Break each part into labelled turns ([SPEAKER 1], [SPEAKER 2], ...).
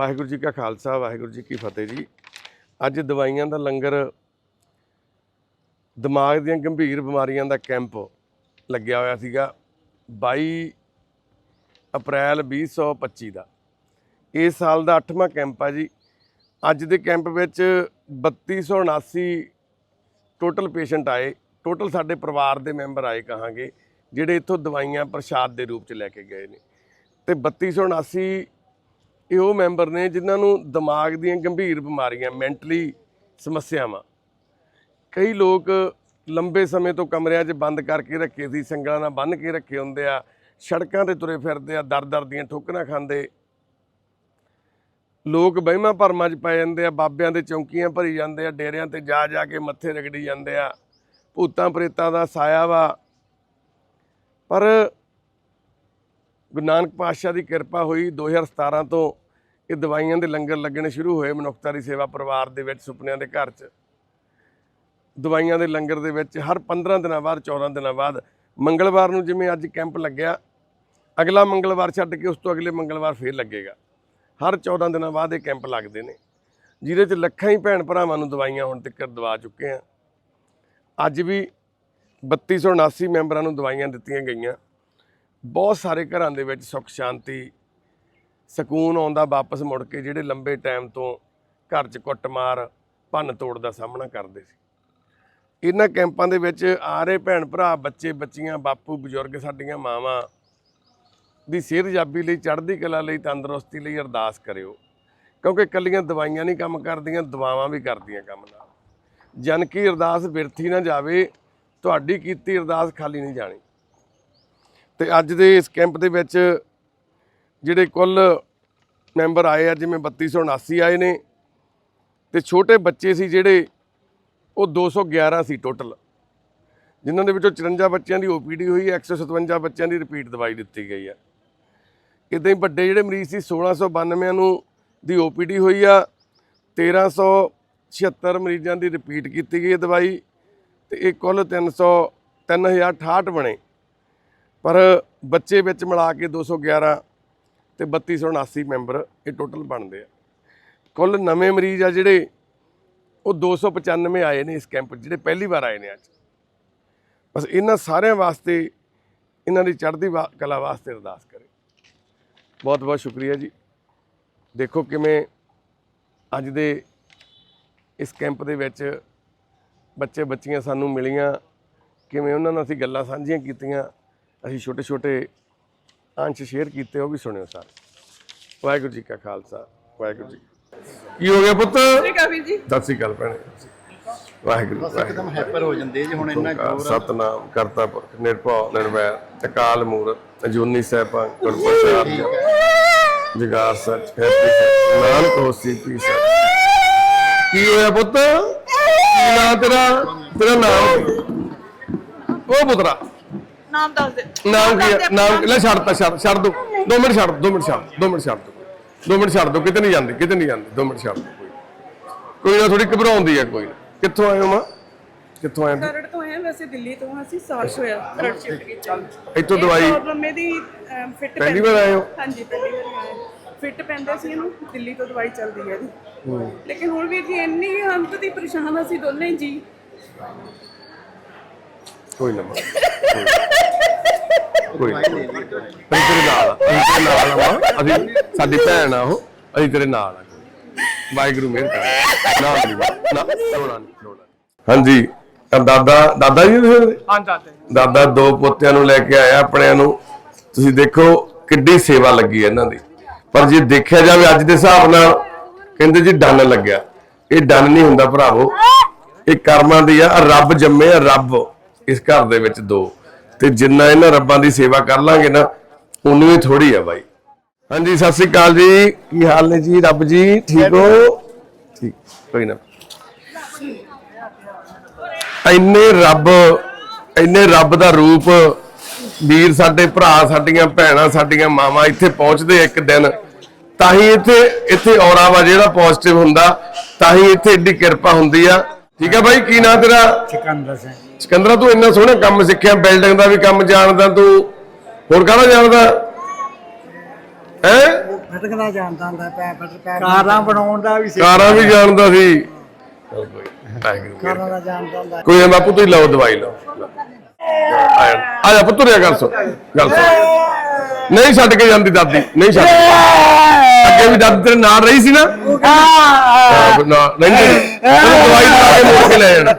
[SPEAKER 1] ਵਾਹਿਗੁਰੂ ਜੀ ਕਾ ਖਾਲਸਾ, ਵਾਹਿਗੁਰੂ ਜੀ ਕੀ ਫਤਿਹ ਜੀ। ਅੱਜ ਦਵਾਈਆਂ ਦਾ ਲੰਗਰ ਦਿਮਾਗ ਦੀਆਂ ਗੰਭੀਰ ਬਿਮਾਰੀਆਂ ਦਾ ਕੈਂਪ ਲੱਗਿਆ ਹੋਇਆ ਸੀਗਾ 22 ਅਪ੍ਰੈਲ 2025 ਦਾ। ਇਸ ਸਾਲ ਦਾ 8ਵਾਂ ਕੈਂਪ ਆ ਜੀ। ਅੱਜ ਦੇ ਕੈਂਪ ਵਿੱਚ 3279 ਟੋਟਲ ਪੇਸ਼ੈਂਟ ਆਏ। ਟੋਟਲ ਸਾਡੇ ਪਰਿਵਾਰ ਦੇ ਮੈਂਬਰ ਆਏ ਕਹਾਂਗੇ, ਜਿਹੜੇ ਇੱਥੋਂ ਦਵਾਈਆਂ ਪ੍ਰਸ਼ਾਦ ਦੇ ਰੂਪ ਚ ਲੈ ਕੇ ਗਏ ਨੇ। ਤੇ 3279 ਇਹ ਉਹ ਮੈਂਬਰ ਨੇ ਜਿਨ੍ਹਾਂ ਨੂੰ ਦਿਮਾਗ ਦੀਆਂ ਗੰਭੀਰ ਬਿਮਾਰੀਆਂ, ਮੈਂਟਲੀ ਸਮੱਸਿਆਵਾਂ। ਕਈ ਲੋਕ ਲੰਬੇ ਸਮੇਂ ਤੋਂ ਕਮਰਿਆਂ 'ਚ ਬੰਦ ਕਰਕੇ ਰੱਖੇ ਸੀ, ਸੰਗਲਾਂ ਨਾਲ ਬੰਨ੍ਹ ਕੇ ਰੱਖੇ ਹੁੰਦੇ ਆ, ਸੜਕਾਂ ਤੇ ਤੁਰੇ ਫਿਰਦੇ ਆ ਦਰ ਦਰ ਦੀਆਂ ਠੋਕਰਾਂ ਖਾਂਦੇ। ਲੋਕ ਵਹਿਮਾਂ ਭਰਮਾਂ 'ਚ ਪੈ ਜਾਂਦੇ ਆ, ਬਾਬਿਆਂ ਦੇ ਚੌਂਕੀਆਂ ਭਰੀ ਜਾਂਦੇ ਆ, ਡੇਰਿਆਂ ਤੇ ਜਾ ਜਾ ਕੇ ਮੱਥੇ ਰਗੜੀ ਜਾਂਦੇ ਆ। ਭੂਤਾਂ ਪ੍ਰੇਤਾਂ ਦਾ ਸਾਇਆ ਵਾ। ਪਰ ਗੁਰੂ ਨਾਨਕ ਪਾਤਸ਼ਾਹ ਦੀ ਕਿਰਪਾ ਹੋਈ 2017 ਤੋਂ ਇਹ ਦਵਾਈਆਂ ਦੇ ਲੰਗਰ ਲੱਗਣੇ ਸ਼ੁਰੂ ਹੋਏ ਮਨੁੱਖਤਾ ਦੀ ਸੇਵਾ ਪਰਿਵਾਰ ਦੇ ਵਿੱਚ, ਸੁਪਨਿਆਂ ਦੇ ਘਰ 'ਚ। ਦਵਾਈਆਂ ਦੇ ਲੰਗਰ ਦੇ ਵਿੱਚ ਹਰ 15 ਦਿਨਾਂ ਬਾਅਦ 14 ਦਿਨਾਂ ਬਾਅਦ ਮੰਗਲਵਾਰ ਨੂੰ ਜਿਵੇਂ ਅੱਜ ਕੈਂਪ ਲੱਗਿਆ, ਅਗਲਾ ਮੰਗਲਵਾਰ ਛੱਡ ਕੇ ਉਸ ਤੋਂ ਅਗਲੇ ਮੰਗਲਵਾਰ ਫੇਰ ਲੱਗੇਗਾ। ਹਰ 14 ਦਿਨਾਂ ਬਾਅਦ ਇਹ ਕੈਂਪ ਲੱਗਦੇ ਨੇ। ਜਿਹਦੇ 'ਚ ਲੱਖਾਂ ਹੀ ਭੈਣ ਭਰਾਵਾਂ ਨੂੰ ਦਵਾਈਆਂ ਹੁਣ ਤੱਕ ਦਵਾ ਚੁੱਕੇ ਆ। ਅੱਜ ਵੀ 3279 ਮੈਂਬਰਾਂ ਨੂੰ ਦਵਾਈਆਂ ਦਿੱਤੀਆਂ ਗਈਆਂ। ਬਹੁਤ ਸਾਰੇ ਘਰਾਂ ਦੇ ਵਿੱਚ ਸੁੱਖ, ਸ਼ਾਂਤੀ, ਸਕੂਨ ਆਉਂਦਾ ਵਾਪਸ ਮੁੜ ਕੇ ਜਿਹੜੇ ਲੰਬੇ ਟਾਈਮ ਤੋਂ ਘਰ 'ਚ ਕੁੱਟਮਾਰ, ਭੰਨ ਤੋੜ ਦਾ ਸਾਹਮਣਾ ਕਰਦੇ ਸੀ। ਇਹਨਾਂ ਕੈਂਪਾਂ ਦੇ ਵਿੱਚ ਆ ਰਹੇ ਭੈਣ ਭਰਾ, ਬੱਚੇ, ਬੱਚੀਆਂ, ਬਾਪੂ, ਬਜ਼ੁਰਗ ਸਾਡੀਆਂ ਮਾਵਾਂ ਦੀ ਸਿਹਤਯਾਬੀ ਲਈ, ਚੜ੍ਹਦੀ ਕਲਾ ਲਈ, ਤੰਦਰੁਸਤੀ ਲਈ ਅਰਦਾਸ ਕਰਿਓ। ਕਿਉਂਕਿ ਇਕੱਲੀਆਂ ਦਵਾਈਆਂ ਨਹੀਂ ਕੰਮ ਕਰਦੀਆਂ ਦਵਾਵਾਂ ਵੀ ਕਰਦੀਆਂ ਕੰਮ ਨਾਲ। ਜਨ ਕੀ ਅਰਦਾਸ ਬਿਰਥੀ ਨਾ ਜਾਵੇ, ਤੁਹਾਡੀ ਕੀਤੀ ਅਰਦਾਸ ਖਾਲੀ ਨਹੀਂ ਜਾਣੀ। ਤੇ ਅੱਜ ਦੇ ਇਸ ਕੈਂਪ ਦੇ ਵਿੱਚ ਜਿਹੜੇ ਕੁੱਲ ਮੈਂਬਰ ਆਏ ਆ, ਜਿਵੇਂ 3279 ਆਏ ਨੇ ਤੇ ਛੋਟੇ ਬੱਚੇ ਸੀ ਜਿਹੜੇ ਉਹ 211 ਸੀ ਟੋਟਲ ਜਿਨ੍ਹਾਂ ਦੇ ਵਿੱਚੋਂ 54 ਬੱਚਿਆਂ ਦੀ ਓਪੀਡੀ ਹੋਈ ਹੈ 157 ਬੱਚਿਆਂ ਦੀ ਰਿਪੀਟ ਦਵਾਈ ਦਿੱਤੀ ਗਈ ਆ ਇਦਾਂ ਹੀ ਵੱਡੇ ਜਿਹੜੇ ਮਰੀਜ਼ ਸੀ 1692 ਨੂੰ ਦੀ ਓਪੀਡੀ ਹੋਈ ਆ 1376 ਮਰੀਜ਼ਾਂ ਦੀ ਰਿਪੀਟ ਕੀਤੀ ਗਈ ਹੈ ਦਵਾਈ ਤੇ ਇਹ ਕੁੱਲ 300 3068 ਬਣੇ। ਪਰ ਬੱਚੇ ਵਿੱਚ ਮਿਲਾ ਕੇ 211 ਤੇ 3279 ਮੈਂਬਰ ਇਹ ਟੋਟਲ ਬਣਦੇ ਆ। ਕੁੱਲ ਨਵੇਂ ਮਰੀਜ਼ ਆ ਜਿਹੜੇ ਉਹ 295 ਆਏ ਨੇ ਇਸ ਕੈਂਪ ਜਿਹੜੇ ਪਹਿਲੀ ਵਾਰ ਆਏ ਨੇ ਅੱਜ। ਬਸ ਇਹਨਾਂ ਸਾਰਿਆਂ ਵਾਸਤੇ, ਇਹਨਾਂ ਦੀ ਚੜ੍ਹਦੀ ਵਾ- ਕਲਾ ਵਾਸਤੇ ਅਰਦਾਸ ਕਰੇ। ਬਹੁਤ ਬਹੁਤ ਸ਼ੁਕਰੀਆ ਜੀ। ਦੇਖੋ ਕਿਵੇਂ ਅੱਜ ਦੇ ਇਸ ਕੈਂਪ ਦੇ ਵਿੱਚ ਬੱਚੇ ਬੱਚੀਆਂ ਸਾਨੂੰ ਮਿਲੀਆਂ, ਕਿਵੇਂ ਉਹਨਾਂ ਨਾਲ ਅਸੀਂ ਗੱਲਾਂ ਸਾਂਝੀਆਂ ਕੀਤੀਆਂ। ਅਸੀਂ ਛੋਟੇ ਛੋਟੇ ਅੰਸ਼ ਸ਼ੇਅਰ ਕੀਤੇ ਉਹ ਵੀ ਸੁਣਿਓ ਸਾਰੇ। ਵਾਹਿਗੁਰੂ ਜੀ ਕਾ ਖਾਲਸਾ ਵਾਹਿਗੁਰੂ ਜੀ ਕੀ ਹੋ ਗਿਆ ਪੁੱਤ?
[SPEAKER 2] ਠੀਕ ਆ ਵੀਰ ਜੀ।
[SPEAKER 1] ਸਤਿ ਸ੍ਰੀ ਅਕਾਲ ਭੈਣੇ। ਵਾਹਿਗੁਰੂ
[SPEAKER 3] ਬਸ ਇੱਕਦਮ ਹਾਈਪਰ ਹੋ ਜਾਂਦੇ ਜੀ ਹੁਣ ਇੰਨਾ ਜ਼ੋਰ।
[SPEAKER 1] ਸਤਨਾਮ ਕਰਤਾ ਪੁਰਖ ਨਿਰਭਉ ਨਿਰਵੈਰ ਅਕਾਲ ਮੂਰਤ ਅਜੂਨੀ ਸੈਭੰ ਗੁਰ ਪ੍ਰਸਾਦ ਜਗਾਰ ਸਚ ਹੈਪੀ ਸਚ ਨਾਨਕ ਹੋਸੀ ਪੀ ਸਚ। ਕੀ ਹੋਇਆ ਪੁੱਤ? ਕੀ ਨਾਂ ਤੇਰਾ? ਤੇਰਾ ਨਾਮ? ਉਹ ਪੁੱਤਰਾ।
[SPEAKER 2] ਨਾਮ ਦੱਸ ਦੇ।
[SPEAKER 1] ਨਾਮ ਕੀ ਹੈ? ਨਾਮ ਲੈ ਛੱਡਤਾ ਛੱਡ ਛੱਡ ਦੋ। ਦੋ ਮਿੰਟ ਛੱਡ ਦੋ ਮਿੰਟ ਛੱਡ ਦੋ ਮਿੰਟ ਛੱਡ ਦੋ। ਦੋ ਮਿੰਟ ਛੱਡ ਦੋ ਕਿਤੇ ਨਹੀਂ ਜਾਂਦੇ ਕਿਤੇ ਨਹੀਂ ਜਾਂਦੇ ਦੋ ਮਿੰਟ ਛੱਡ ਦੋ ਕੋਈ। ਕੋਈ ਨਾ ਥੋੜੀ ਘਬਰਾਉਂਦੀ ਹੈ ਕੋਈ। ਕਿੱਥੋਂ ਆਏ ਹੋ ਮਾਂ? ਕਿੱਥੋਂ ਆਏ ਹੋ?
[SPEAKER 2] ਖਰੜ ਤੋਂ ਆਏ ਵੈਸੇ ਦਿੱਲੀ ਤੋਂ ਅਸੀਂ ਸਾਰਸ਼ ਹੋਇਆ ਖਰੜ ਸ਼ਿਫਟ ਕੀਤਾ
[SPEAKER 1] ਇੱਥੋਂ ਦਵਾਈ
[SPEAKER 2] ਪ੍ਰੋਬਲਮ ਇਹਦੀ ਫਿੱਟ
[SPEAKER 1] ਪਹਿਲੀ ਵਾਰ ਆਏ ਹੋ?
[SPEAKER 2] ਹਾਂਜੀ ਪਹਿਲੀ ਵਾਰ ਆਏ ਫਿੱਟ ਪੈਂਦੇ ਸੀ ਇਹਨੂੰ ਦਿੱਲੀ ਤੋਂ ਦਵਾਈ ਚੱਲਦੀ ਹੈ ਇਹਦੀ। ਲੇਕਿਨ ਹੁਣ ਵੀ ਜੀ ਇੰਨੀ ਹੰਤ ਦੀ ਪਰੇਸ਼ਾਨ ਅਸੀਂ ਦੋਨੇ ਜੀ।
[SPEAKER 1] ਕੋਈ ਨਾ ਕੋਈ ਨਾ। ਅਸੀਂ ਤੇਰੇ ਨਾਲ ਆ, ਅਸੀਂ ਤੇਰੇ ਨਾਲ ਆ ਅਸੀਂ ਸਾਡੀ ਭੈਣ ਆ ਉਹ ਅਸੀਂ ਤੇਰੇ ਨਾਲ ਆ। ਵਾਹਿਗੁਰੂ ਮਿਹਰ ਕਰ। ਨਾ ਮਾਂ, ਨਾ ਰੋਣਾ ਨਹੀਂ ਰੋਣਾ ਨਹੀਂ। ਹਾਂਜੀ ਦਾਦਾ ਦਾਦਾ ਜੀ ਤੁਸੀਂ?
[SPEAKER 4] ਹਾਂ ਦਾਦਾ
[SPEAKER 1] ਦਾਦਾ ਦੋ ਪੋਤਿਆਂ ਨੂੰ ਲੈ ਕੇ ਆਇਆ ਆਪਣਿਆਂ ਨੂੰ। ਤੁਸੀਂ ਦੇਖੋ ਕਿੱਡੀ ਸੇਵਾ ਲੱਗੀ ਹੈ ਇਹਨਾਂ ਦੀ। ਪਰ ਜੇ ਦੇਖਿਆ ਜਾਵੇ ਅੱਜ ਦੇ ਹਿਸਾਬ ਨਾਲ ਕਹਿੰਦੇ ਜੀ ਡੰਨ ਲੱਗਿਆ। ਇਹ ਡੰਨ ਨਹੀਂ ਹੁੰਦਾ ਭਰਾਵੋ। ਇਹ ਕਰਮਾਂ ਦੀ ਆ ਰੱਬ ਜੰਮੇ ਆ ਰੱਬ। ਇਸ ਘਰ ਦੇ ਵਿੱਚ ਦੋ। ਤੇ ਜਿੰਨਾ ਇਹਨਾਂ ਰੱਬਾਂ ਦੀ ਸੇਵਾ ਕਰ ਲਾਂਗੇ ਨਾ, ਉਨੀ ਥੋੜੀ ਆ ਬਾਈ। ਹਾਂਜੀ, ਸਤਿ ਸ੍ਰੀ ਅਕਾਲ ਜੀ। ਕੀ ਹਾਲ ਨੇ ਜੀ? ਰੱਬ ਜੀ, ਠੀਕ ਹੋ? ਠੀਕ, ਕੋਈ ਨਾ। ਇੰਨੇ ਰੱਬ ਇੰਨੇ ਰੱਬ ਦਾ ਰੂਪ, ਵੀਰ ਸਾਡੇ, ਭਰਾ ਸਾਡੀਆਂ, ਭੈਣਾਂ ਸਾਡੀਆਂ, ਮਾਵਾਂ ਇੱਥੇ ਪਹੁੰਚਦੇ ਇੱਕ ਦਿਨ, ਤਾਂ ਹੀ ਇੱਥੇ ਇੱਥੇ ਔਰਾ ਵਾ ਜਿਹੜਾ ਪੋਜ਼ਿਟਿਵ ਹੁੰਦਾ, ਤਾਂ ਹੀ ਇੱਥੇ ਏਡੀ ਕਿਰਪਾ ਹੁੰਦੀ ਆ। ਠੀਕ ਆ ਬਾਈ, ਕੀ ਨਾਂ ਤੇਰਾ?
[SPEAKER 4] ਸਿਕੰਦਰ ਸਿੰਘ।
[SPEAKER 1] ਸਿਕੰਦਰਾ ਤੂੰ ਇੰਨਾ ਸੋਹਣਾ ਕੰਮ ਸਿੱਖਿਆ ਬਿਲਡਿੰਗ ਦਾ ਵੀ ਕੰਮ ਜਾਣਦਾ ਤੂੰ। ਹੋਰ ਕਾਹਦਾ ਜਾਣਦਾ? ਹੈ?
[SPEAKER 4] ਫਟਕਦਾ ਜਾਣਦਾ ਹੁੰਦਾ ਪੈ ਫਟ ਪੈ ਕਾਰਾਂ ਬਣਾਉਣ ਦਾ ਵੀ
[SPEAKER 1] ਕਾਰਾਂ ਵੀ ਜਾਣਦਾ ਸੀ। ਚਲੋ ਕੋਈ ਨੀ, ਵਾਹਿਗੁਰੂ ਮਿਹਰ
[SPEAKER 4] ਕਾਰਾਂ ਦਾ ਜਾਣਦਾ ਹੁੰਦਾ।
[SPEAKER 1] ਕੋਈ ਨਾ ਬਾਪੂ ਤੁਸੀਂ ਲਓ ਦਵਾਈ ਲਓ। ਆ ਜਾ- ਆ ਜਾ ਪੁੱਤਰਿਆ ਗੱਲ ਸੁਣ ਗੱਲ ਸੁਣ। ਨਹੀਂ ਛੱਡ ਕੇ ਜਾਂਦੀ ਦਾਦੀ ਨਹੀਂ ਛੱਡ ਅੱਗੇ ਵੀ ਦਾਦੀ ਤੇਰੇ ਨਾਲ ਰਹੀ ਸੀ ਨਾ? ਆਹ, ਨਾ ਨਹੀਂ ਨਹੀਂ। ਤੈਨੂੰ ਦਵਾਈ ਦਵਾ ਕੇ ਮੋੜ ਲੈ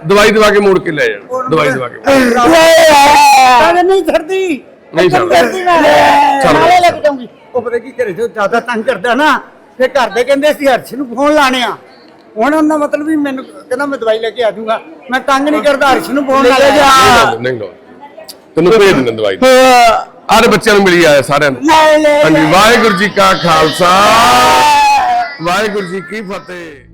[SPEAKER 1] ਦਵਾਈ ਦਵਾ ਕੇ ਮੋੜ ਕੇ ਲੈ ਜਾਣਾ ਦਵਾਈ ਦਵਾ ਕੇ।
[SPEAKER 4] ਕਾਹਦੇ ਨਹੀਂ ਛੱਡਦੀ।
[SPEAKER 1] ਨਹੀਂ ਛੱਡਦੀ।
[SPEAKER 4] ਛੱਡਦੀ ਮੈਂ
[SPEAKER 1] ਚੱਲ।
[SPEAKER 4] ਨਾਲੇ ਲੈ ਕੇ ਜਾਊਂਗੀ। ਉਹ ਪਤਾ ਕੀ ਘਰੇ ਜੋ ਜ਼ਿਆਦਾ ਤੰਗ ਕਰਦਾ ਨਾ ਫੇ ਘਰ ਦੇ ਕਹਿੰਦੇ ਸੀ ਹਰਸ਼ ਨੂੰ ਫੋਨ ਲਾਣੇ ਆ। ਹੁਣ ਉਹਨਾਂ ਮਤਲਬ ਵੀ ਮੈਨੂੰ ਕਹਿੰਦਾ ਮੈਂ ਦਵਾਈ ਲੈ ਕੇ ਆ ਜਾਊਂਗਾ। ਮੈਂ ਤੰਗ ਨਹੀਂ ਕਰਦਾ ਹਰਸ਼ ਨੂੰ ਫੋਨ ਲਾ
[SPEAKER 1] ਨਹੀਂ
[SPEAKER 4] ਜਾ
[SPEAKER 1] ਨਹੀਂ ਲਾਉਂਦੇ। ਤੈਨੂੰ ਭੇਜ ਦਿੰਦੇ ਦਵਾਈ। ਆਰੇ ਬੱਚਿਆਂ ਨੂੰ ਮਿਲੀ ਆਇਆ ਸਾਰਿਆਂ ਨੂੰ।
[SPEAKER 4] ਲੈ ਲੈ।
[SPEAKER 1] ਹਾਂਜੀ ਵਾਹਿਗੁਰੂ ਜੀ ਕਾ ਖਾਲਸਾ। ਵਾਹਿਗੁਰੂ ਜੀ ਕੀ ਫਤਿਹ।